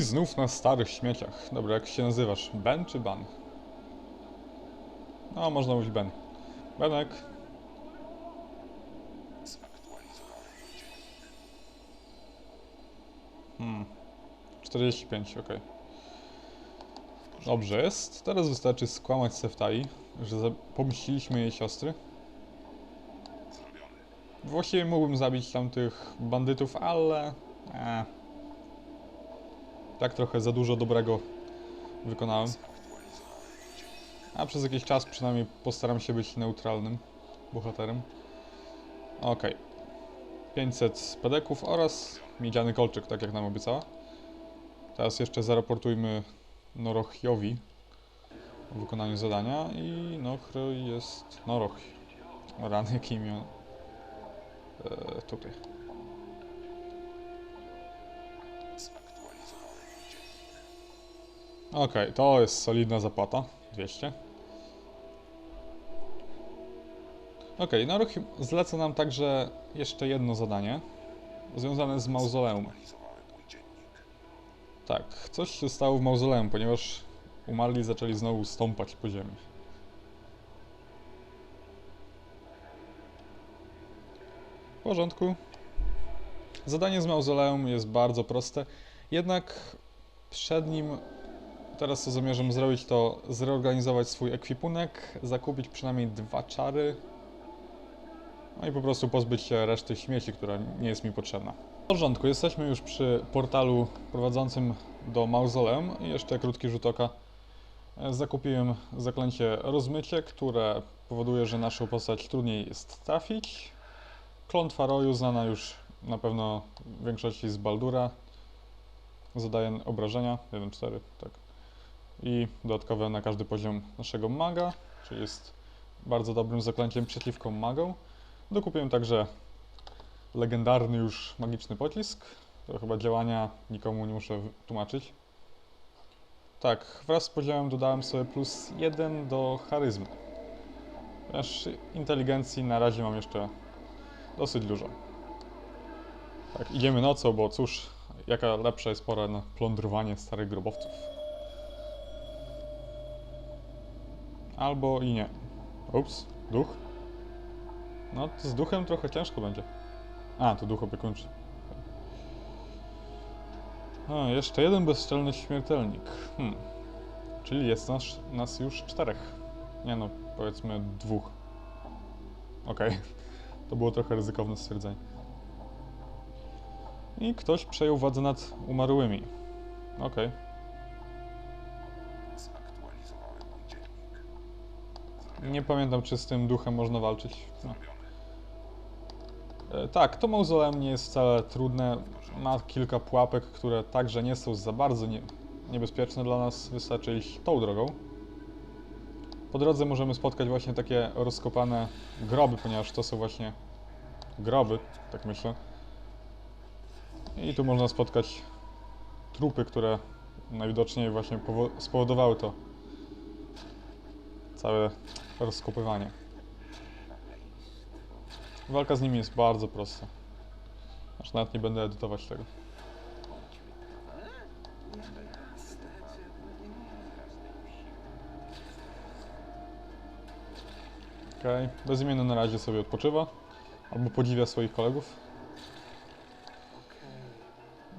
I znów na starych śmieciach. Dobra, jak się nazywasz? Ben czy Ban? No, można mówić Ben. Benek. Hmm. 45, ok. Dobrze jest. Teraz wystarczy skłamać Seftai, że pomściliśmy jej siostry. Właściwie mógłbym zabić tamtych bandytów, ale... E. Tak trochę za dużo dobrego wykonałem. A przez jakiś czas przynajmniej postaram się być neutralnym bohaterem. Okej. 500 pedeków oraz miedziany kolczyk, tak jak nam obiecała. Teraz jeszcze zaraportujmy Norochiowi o wykonaniu zadania i Nochro jest... Noroch. Rany, jakie imię? Eee, tutaj. Okej, to jest solidna zapłata. 200. Okej, Noroch zleca nam także jeszcze jedno zadanie związane z mauzoleum. Tak, coś się stało w mauzoleum, ponieważ umarli zaczęli znowu stąpać po ziemi. W porządku. Zadanie z mauzoleum jest bardzo proste, jednak przed nim teraz co zamierzam zrobić to zreorganizować swój ekwipunek, zakupić przynajmniej dwa czary, no i po prostu pozbyć się reszty śmieci, która nie jest mi potrzebna. W porządku, jesteśmy już przy portalu prowadzącym do mauzoleum jeszcze krótki rzut oka. E, Zakupiłem zaklęcie rozmycie, które powoduje, że naszą postać trudniej jest trafić. Klątwa roju, znana już na pewno w większości z Baldura. Zadaje obrażenia, 1-4, tak. I dodatkowe na każdy poziom naszego maga, czyli jest bardzo dobrym zaklęciem przeciwko magom. Dokupiłem także legendarny już magiczny pocisk. To chyba działania nikomu nie muszę tłumaczyć. Tak, wraz z poziomem dodałem sobie plus 1 do charyzmy. Ponieważ inteligencji na razie mam jeszcze dosyć dużo. Tak, idziemy nocą, bo cóż, jaka lepsza jest pora na plądrowanie starych grobowców. Albo i nie. Ups, duch. No, z duchem trochę ciężko będzie. A, to duch opiekuńczy. A, jeszcze jeden bezczelny śmiertelnik. Hmm. Czyli jest nas, nas już czterech. Nie no, powiedzmy dwóch. Okej. To było trochę ryzykowne stwierdzenie. I ktoś przejął władzę nad umarłymi. Okej. Nie pamiętam, czy z tym duchem można walczyć. No. E, Tak, to mauzoleum nie jest wcale trudne. Ma kilka pułapek, które także nie są za bardzo nie, niebezpieczne dla nas. Wystarczy iść tą drogą. Po drodze możemy spotkać właśnie takie rozkopane groby, ponieważ to są właśnie groby, tak myślę. I tu można spotkać trupy, które najwidoczniej właśnie powo- spowodowały to całe rozkopywanie. Walka z nimi jest bardzo prosta. Aż nawet nie będę edytować tego. Okej, bezimienny na razie sobie odpoczywa. Albo podziwia swoich kolegów.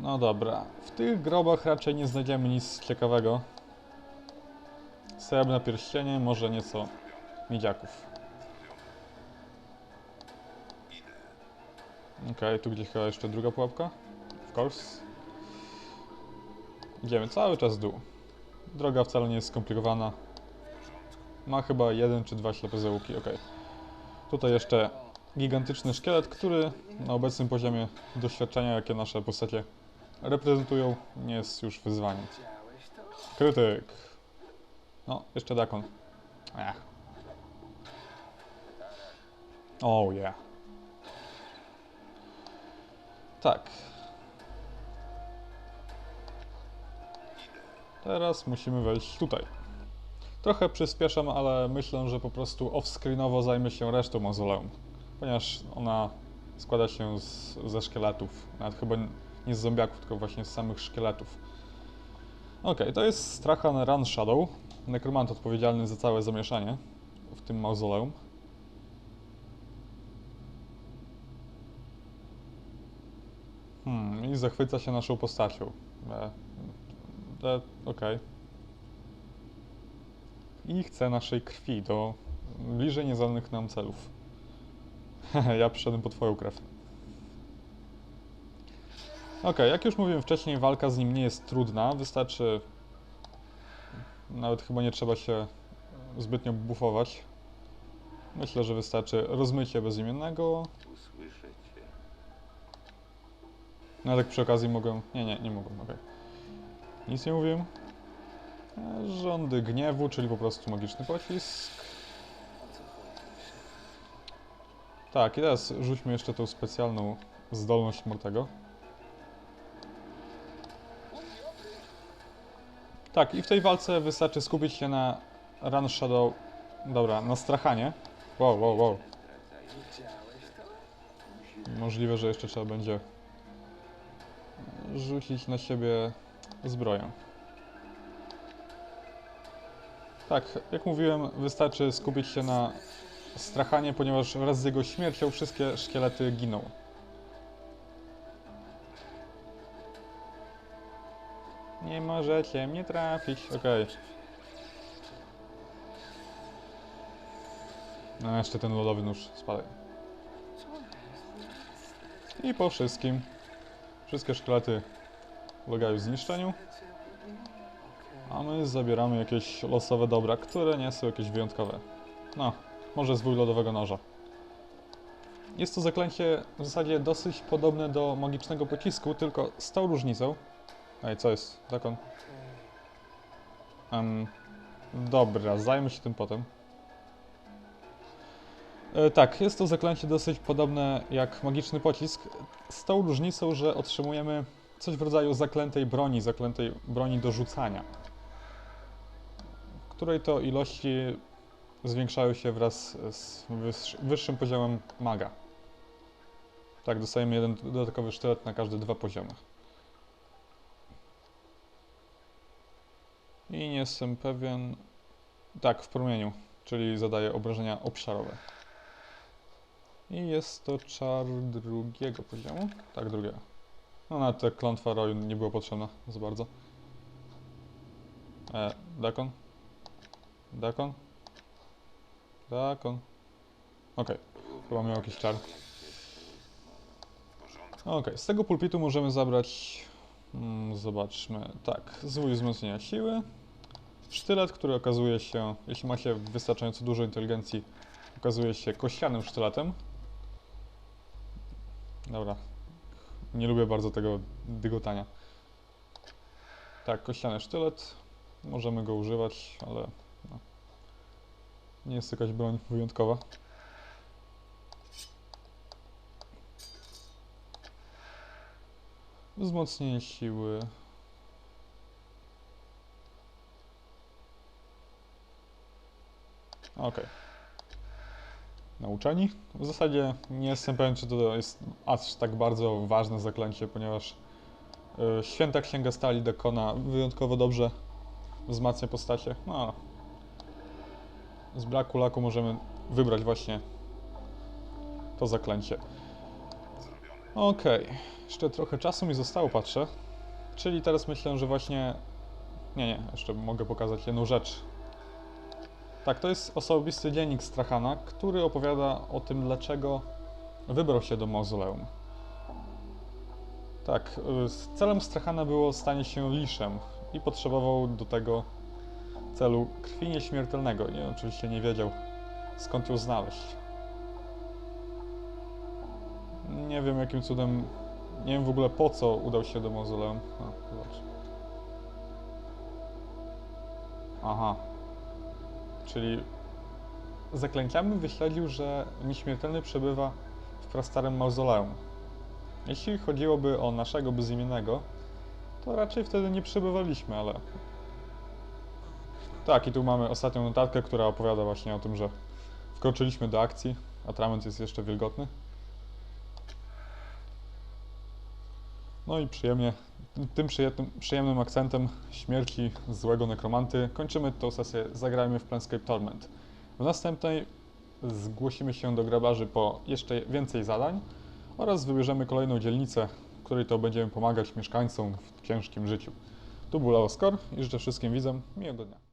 No dobra, w tych grobach raczej nie znajdziemy nic ciekawego. Srebrne pierścienie, może nieco miedziaków. Okej, tu gdzieś chyba jeszcze druga pułapka. Of course. Idziemy cały czas w dół. Droga wcale nie jest skomplikowana. Ma chyba jeden czy dwa ślepe załuki, okej. Tutaj jeszcze gigantyczny szkielet, który na obecnym poziomie doświadczenia, jakie nasze postacie reprezentują, nie jest już wyzwaniem. Krytyk. No, jeszcze Dakon. Ech. Oh yeah. Tak. Teraz musimy wejść tutaj. Trochę przyspieszam, ale myślę, że po prostu off-screenowo zajmę się resztą mauzoleum. Ponieważ ona składa się z, ze szkieletów. Nawet chyba nie z zombiaków, tylko właśnie z samych szkieletów. Okej, to jest Strahan Run Shadow, nekromant odpowiedzialny za całe zamieszanie w tym mauzoleum. Hmm, i zachwyca się naszą postacią. E, e, Okej. I chce naszej krwi do bliżej nieznanych nam celów. Ja przyszedłem po twoją krew. Okej, jak już mówiłem wcześniej, walka z nim nie jest trudna, wystarczy... Nawet chyba nie trzeba się zbytnio bufować. Myślę, że wystarczy rozmycie bezimiennego. Usłyszę cię. No tak przy okazji mogę... Nie, nie, nie mogę, okej. Nic nie mówiłem. E, Rządy gniewu, czyli po prostu magiczny pocisk. Tak, i teraz rzućmy jeszcze tą specjalną zdolność Mortego. Tak, i w tej walce wystarczy skupić się na Run Shadow... Dobra, na strachanie. Wow, wow, wow. Możliwe, że jeszcze trzeba będzie rzucić na siebie zbroję. Tak, jak mówiłem, wystarczy skupić się na strachanie, ponieważ wraz z jego śmiercią wszystkie szkielety giną. Nie możecie mnie trafić, okej. No jeszcze ten lodowy nóż spadaj. I po wszystkim. Wszystkie szkielety ulegają zniszczeniu. A my zabieramy jakieś losowe dobra, które nie są jakieś wyjątkowe. No, może zwój lodowego noża. Jest to zaklęcie w zasadzie dosyć podobne do magicznego pocisku, tylko z tą różnicą. Ej, co jest? Zakon? Em, dobra, zajmę się tym potem. E, tak, jest to zaklęcie dosyć podobne jak magiczny pocisk, z tą różnicą, że otrzymujemy coś w rodzaju zaklętej broni, zaklętej broni do rzucania, której to ilości zwiększają się wraz z wyższ- wyższym poziomem maga. Tak, dostajemy jeden dodatkowy sztylet na każde dwa poziomy. I nie jestem pewien. Tak, w promieniu, czyli zadaje obrażenia obszarowe. I jest to czar drugiego poziomu. Tak, drugiego. No na te klątwa roju nie było potrzebna za bardzo. E, Dakon? Dakon? Dakon? Okej, chyba miał jakiś czar. Okej, z tego pulpitu możemy zabrać... Mm, zobaczmy. Tak, zwój wzmocnienia siły. Sztylet, który okazuje się, jeśli ma się wystarczająco dużo inteligencji, okazuje się kościanym sztyletem. Dobra. Nie lubię bardzo tego dygotania. Tak, kościany sztylet. Możemy go używać, ale no, nie jest jakaś broń wyjątkowa. Wzmocnienie siły. Okej. Nauczeni? W zasadzie nie jestem pewien, czy to jest aż tak bardzo ważne zaklęcie, ponieważ y, Święta Księga Stali Dekona wyjątkowo dobrze wzmacnia postacie. No, z braku laku możemy wybrać właśnie to zaklęcie. Okej, jeszcze trochę czasu mi zostało, patrzę. Czyli teraz myślę, że właśnie... Nie, nie, jeszcze mogę pokazać jedną rzecz. Tak, to jest osobisty dziennik Strachana, który opowiada o tym, dlaczego wybrał się do mauzoleum. Tak, y, celem Strachana było stanie się liszem i potrzebował do tego celu krwi nieśmiertelnego. Oczywiście nie wiedział, skąd ją znaleźć. Nie wiem, jakim cudem, nie wiem w ogóle po co udał się do mauzoleum. A, zobacz. Aha, Czyli zaklęciami wyśledził, że nieśmiertelny przebywa w prastarym mauzoleum. Jeśli chodziłoby o naszego bezimiennego, to raczej wtedy nie przebywaliśmy, ale... Tak, i tu mamy ostatnią notatkę, która opowiada właśnie o tym, że wkroczyliśmy do akcji, atrament jest jeszcze wilgotny. No i przyjemnie tym przyjemnym, przyjemnym akcentem śmierci złego nekromanty kończymy tą sesję Zagrajmy w Planescape Torment. W następnej zgłosimy się do grabarzy po jeszcze więcej zadań oraz wybierzemy kolejną dzielnicę, w której to będziemy pomagać mieszkańcom w ciężkim życiu. Tu był Laoskor i życzę wszystkim widzom miłego dnia.